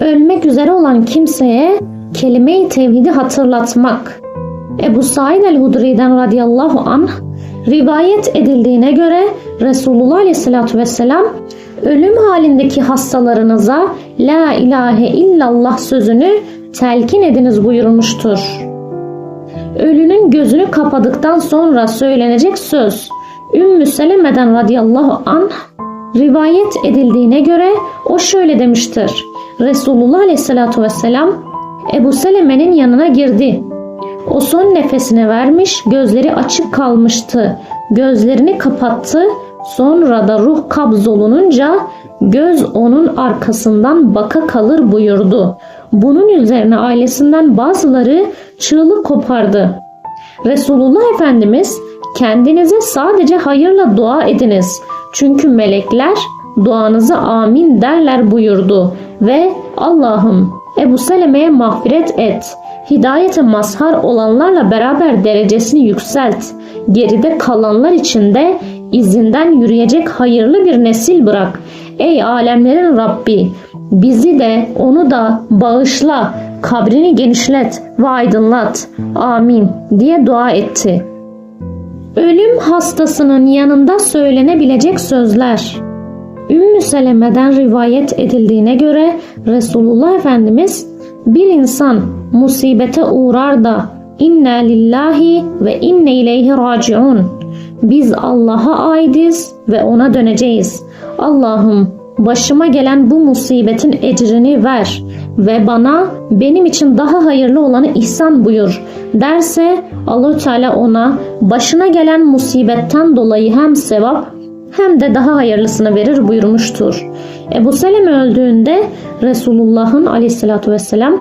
Ölmek üzere olan kimseye kelime-i tevhidi hatırlatmak. Ebu Said el-Hudri'den radıyallahu anh rivayet edildiğine göre Resulullah aleyhissalatü vesselam ölüm halindeki hastalarınıza La ilahe illallah sözünü telkin ediniz buyurmuştur. Ölünün gözünü kapadıktan sonra söylenecek söz Ümmü Seleme'den radıyallahu anh rivayet edildiğine göre o şöyle demiştir. Resulullah aleyhissalatu vesselam Ebu Seleme'nin yanına girdi. O son nefesini vermiş, gözleri açık kalmıştı. Gözlerini kapattı. Sonra da ruh kabzolununca göz onun arkasından baka kalır buyurdu. Bunun üzerine ailesinden bazıları çığlık kopardı. Resulullah Efendimiz kendinize sadece hayırla dua ediniz. Çünkü melekler duanıza amin derler buyurdu ve Allah'ım Ebu Seleme'ye mağfiret et. Hidayete mazhar olanlarla beraber derecesini yükselt. Geride kalanlar için de izinden yürüyecek hayırlı bir nesil bırak. Ey alemlerin Rabbi bizi de onu da bağışla, kabrini genişlet ve aydınlat. Amin diye dua etti. Ölüm hastasının yanında söylenebilecek sözler. Ümmü Seleme'den rivayet edildiğine göre Resulullah Efendimiz bir insan musibete uğrar da inna lillahi ve inne ileyhi raciun. Biz Allah'a aidiz ve ona döneceğiz. Allah'ım başıma gelen bu musibetin ecrini ver ve bana benim için daha hayırlı olanı ihsan buyur derse Allahü Teala ona başına gelen musibetten dolayı hem sevap hem de daha hayırlısını verir buyurmuştur. Ebu Seleme öldüğünde Resulullah'ın aleyhissalatü vesselam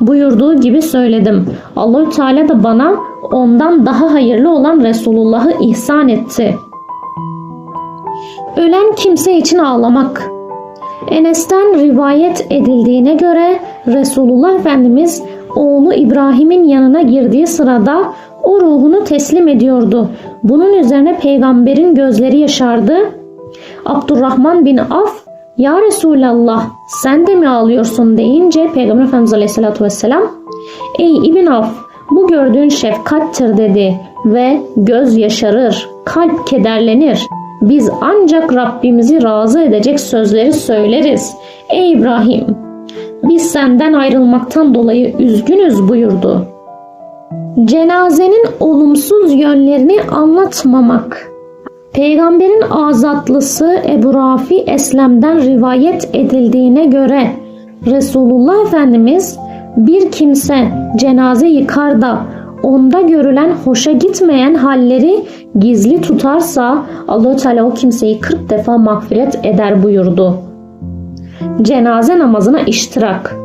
buyurduğu gibi söyledim. Allahü Teala da bana ondan daha hayırlı olan Resulullah'ı ihsan etti. Ölen kimse için ağlamak. Enes'ten rivayet edildiğine göre Resulullah Efendimiz oğlu İbrahim'in yanına girdiği sırada o ruhunu teslim ediyordu. Bunun üzerine peygamberin gözleri yaşardı. Abdurrahman bin Af ya Resulallah sen de mi ağlıyorsun deyince Peygamber Efendimiz Aleyhisselatü Vesselam Ey İbn Af bu gördüğün şefkattir dedi ve göz yaşarır, kalp kederlenir. Biz ancak Rabbimizi razı edecek sözleri söyleriz. Ey İbrahim biz senden ayrılmaktan dolayı üzgünüz buyurdu. Cenazenin olumsuz yönlerini anlatmamak. Peygamberin azatlısı Ebu Rafi Eslem'den rivayet edildiğine göre Resulullah Efendimiz bir kimse cenaze yıkar da onda görülen hoşa gitmeyen halleri gizli tutarsa Allah Teala o kimseyi 40 defa mağfiret eder buyurdu. Cenaze namazına iştirak.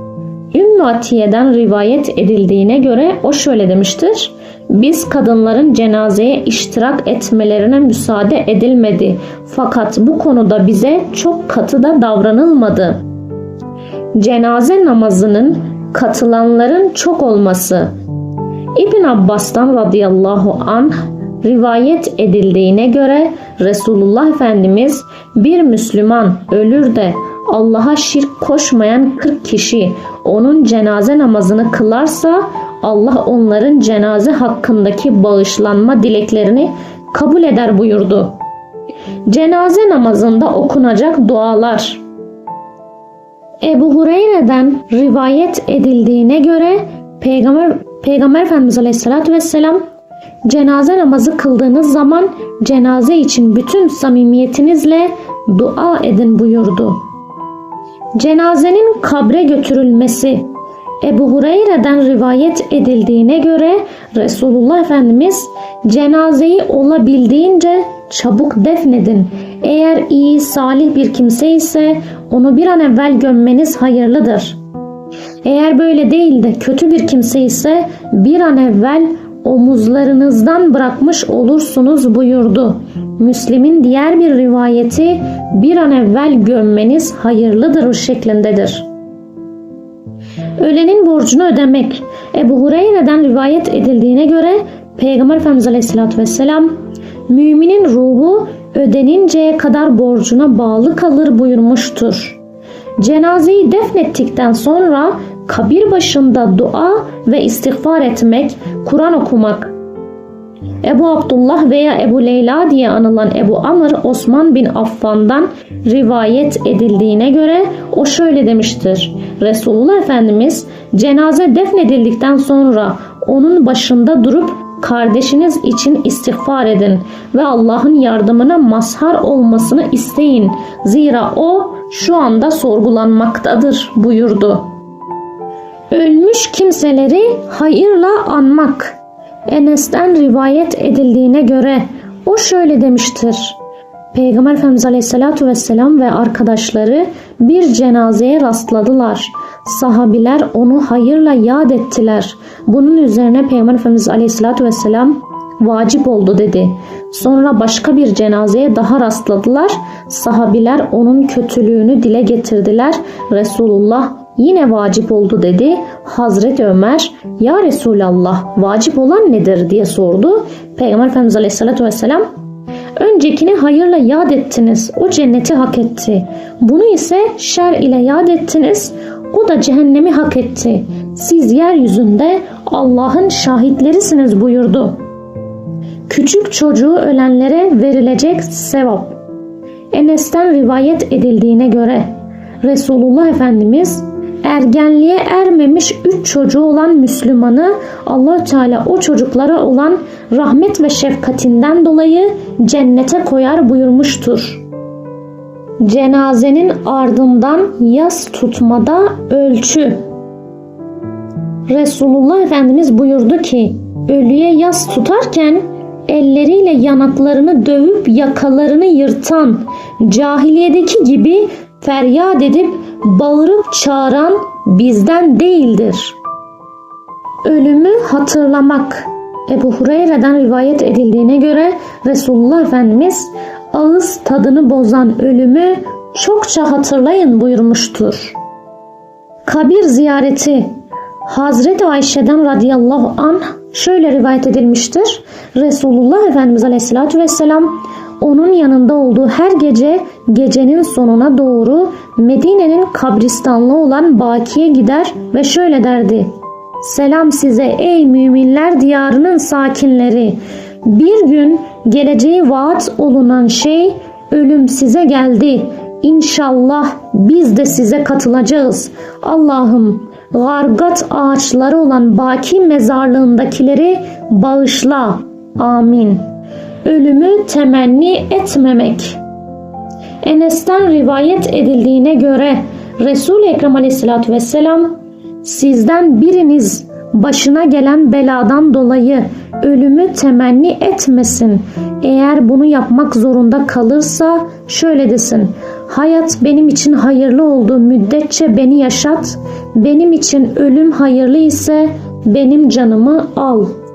Ümmü Atiye'den rivayet edildiğine göre o şöyle demiştir. Biz kadınların cenazeye iştirak etmelerine müsaade edilmedi. Fakat bu konuda bize çok katı da davranılmadı. Cenaze namazının katılanların çok olması. İbn Abbas'tan radıyallahu anh rivayet edildiğine göre Resulullah Efendimiz bir Müslüman ölür de Allah'a şirk koşmayan 40 kişi onun cenaze namazını kılarsa Allah onların cenaze hakkındaki bağışlanma dileklerini kabul eder buyurdu. Cenaze namazında okunacak dualar. Ebu Hureyre'den rivayet edildiğine göre Peygamber, Peygamber Efendimiz Aleyhisselatü Vesselam cenaze namazı kıldığınız zaman cenaze için bütün samimiyetinizle dua edin buyurdu. Cenazenin kabre götürülmesi Ebu Hureyre'den rivayet edildiğine göre Resulullah Efendimiz cenazeyi olabildiğince çabuk defnedin. Eğer iyi, salih bir kimse ise onu bir an evvel gömmeniz hayırlıdır. Eğer böyle değil de kötü bir kimse ise bir an evvel omuzlarınızdan bırakmış olursunuz buyurdu. Müslim'in diğer bir rivayeti bir an evvel gömmeniz hayırlıdır şeklindedir. Ölenin borcunu ödemek. Ebu Hureyre'den rivayet edildiğine göre Peygamber Efendimiz Aleyhisselatü Vesselam müminin ruhu ödeninceye kadar borcuna bağlı kalır buyurmuştur. Cenazeyi defnettikten sonra kabir başında dua ve istiğfar etmek, Kur'an okumak, Ebu Abdullah veya Ebu Leyla diye anılan Ebu Amr Osman bin Affan'dan rivayet edildiğine göre o şöyle demiştir. Resulullah Efendimiz cenaze defnedildikten sonra onun başında durup kardeşiniz için istiğfar edin ve Allah'ın yardımına mazhar olmasını isteyin. Zira o şu anda sorgulanmaktadır buyurdu. Ölmüş kimseleri hayırla anmak. Enes'ten rivayet edildiğine göre o şöyle demiştir. Peygamber Efendimiz Aleyhisselatü Vesselam ve arkadaşları bir cenazeye rastladılar. Sahabiler onu hayırla yad ettiler. Bunun üzerine Peygamber Efendimiz Aleyhisselatü Vesselam vacip oldu dedi. Sonra başka bir cenazeye daha rastladılar. Sahabiler onun kötülüğünü dile getirdiler. Resulullah yine vacip oldu dedi. Hazreti Ömer ya Resulallah vacip olan nedir diye sordu. Peygamber Efendimiz Aleyhisselatü Vesselam Öncekini hayırla yad ettiniz. O cenneti hak etti. Bunu ise şer ile yad ettiniz. O da cehennemi hak etti. Siz yeryüzünde Allah'ın şahitlerisiniz buyurdu. Küçük çocuğu ölenlere verilecek sevap. Enes'ten rivayet edildiğine göre Resulullah Efendimiz ergenliğe ermemiş üç çocuğu olan Müslümanı allah Teala o çocuklara olan rahmet ve şefkatinden dolayı cennete koyar buyurmuştur. Cenazenin ardından yas tutmada ölçü. Resulullah Efendimiz buyurdu ki ölüye yas tutarken elleriyle yanaklarını dövüp yakalarını yırtan cahiliyedeki gibi feryat edip bağırıp çağıran bizden değildir. Ölümü hatırlamak Ebu Hureyre'den rivayet edildiğine göre Resulullah Efendimiz ağız tadını bozan ölümü çokça hatırlayın buyurmuştur. Kabir ziyareti Hazreti Ayşe'den radıyallahu anh şöyle rivayet edilmiştir. Resulullah Efendimiz Aleyhisselatü Vesselam onun yanında olduğu her gece gecenin sonuna doğru Medine'nin kabristanlığı olan Baki'ye gider ve şöyle derdi. Selam size ey müminler diyarının sakinleri. Bir gün geleceği vaat olunan şey ölüm size geldi. İnşallah biz de size katılacağız. Allah'ım gargat ağaçları olan Baki mezarlığındakileri bağışla. Amin. Ölümü temenni etmemek. Enes'ten rivayet edildiğine göre Resul-i Ekrem aleyhissalatü vesselam sizden biriniz başına gelen beladan dolayı ölümü temenni etmesin. Eğer bunu yapmak zorunda kalırsa şöyle desin. Hayat benim için hayırlı olduğu müddetçe beni yaşat. Benim için ölüm hayırlı ise benim canımı al.''